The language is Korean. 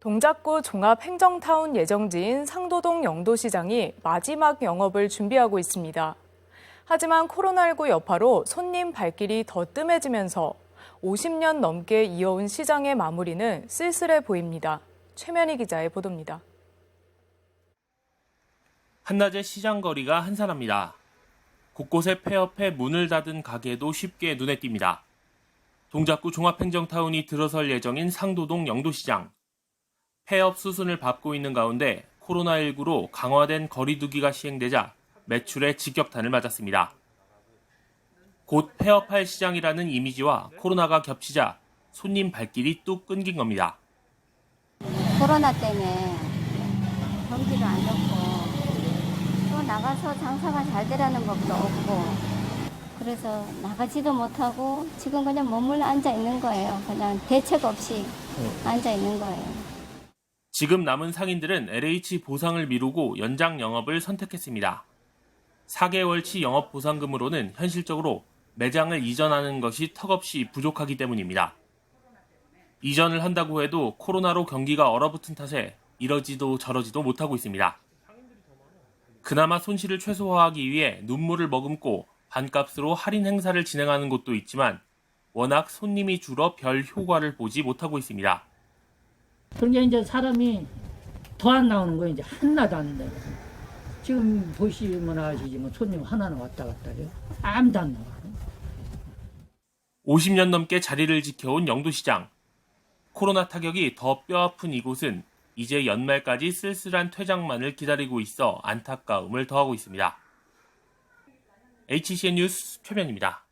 동작구 종합행정타운 예정지인 상도동 영도시장이 마지막 영업을 준비하고 있습니다. 하지만 코로나19 여파로 손님 발길이 더 뜸해지면서 50년 넘게 이어온 시장의 마무리는 쓸쓸해 보입니다. 최면희 기자의 보도입니다. 한낮의 시장 거리가 한산합니다. 곳곳에 폐업해 문을 닫은 가게도 쉽게 눈에 띕니다. 동작구 종합행정타운이 들어설 예정인 상도동 영도시장. 폐업 수순을 밟고 있는 가운데 코로나19로 강화된 거리두기가 시행되자 매출에 직격탄을 맞았습니다. 곧 폐업할 시장이라는 이미지와 코로나가 겹치자 손님 발길이 뚝 끊긴 겁니다. 코로나 때문에 경기도 안 좋고 또 나가서 장사가 잘 되라는 법도 없고 그래서 나가지도 못하고 지금 그냥 머물러 앉아 있는 거예요. 그냥 대책 없이 앉아 있는 거예요. 지금 남은 상인들은 LH 보상을 미루고 연장 영업을 선택했습니다. 4개월치 영업 보상금으로는 현실적으로 매장을 이전하는 것이 턱없이 부족하기 때문입니다. 이전을 한다고 해도 코로나로 경기가 얼어붙은 탓에 이러지도 저러지도 못하고 있습니다. 그나마 손실을 최소화하기 위해 눈물을 머금고 반값으로 할인 행사를 진행하는 곳도 있지만 워낙 손님이 줄어 별 효과를 보지 못하고 있습니다. 그러니까 이제 사람이 더 안 나오는 거예요. 이제 하나도 안 나요. 지금 보시면 아시지만 손님 하나는 왔다 갔다 해요. 아무도 안 나와. 50년 넘게 자리를 지켜온 영도시장. 코로나 타격이 더 뼈아픈 이곳은 이제 연말까지 쓸쓸한 퇴장만을 기다리고 있어 안타까움을 더하고 있습니다. HCN 뉴스 최면입니다.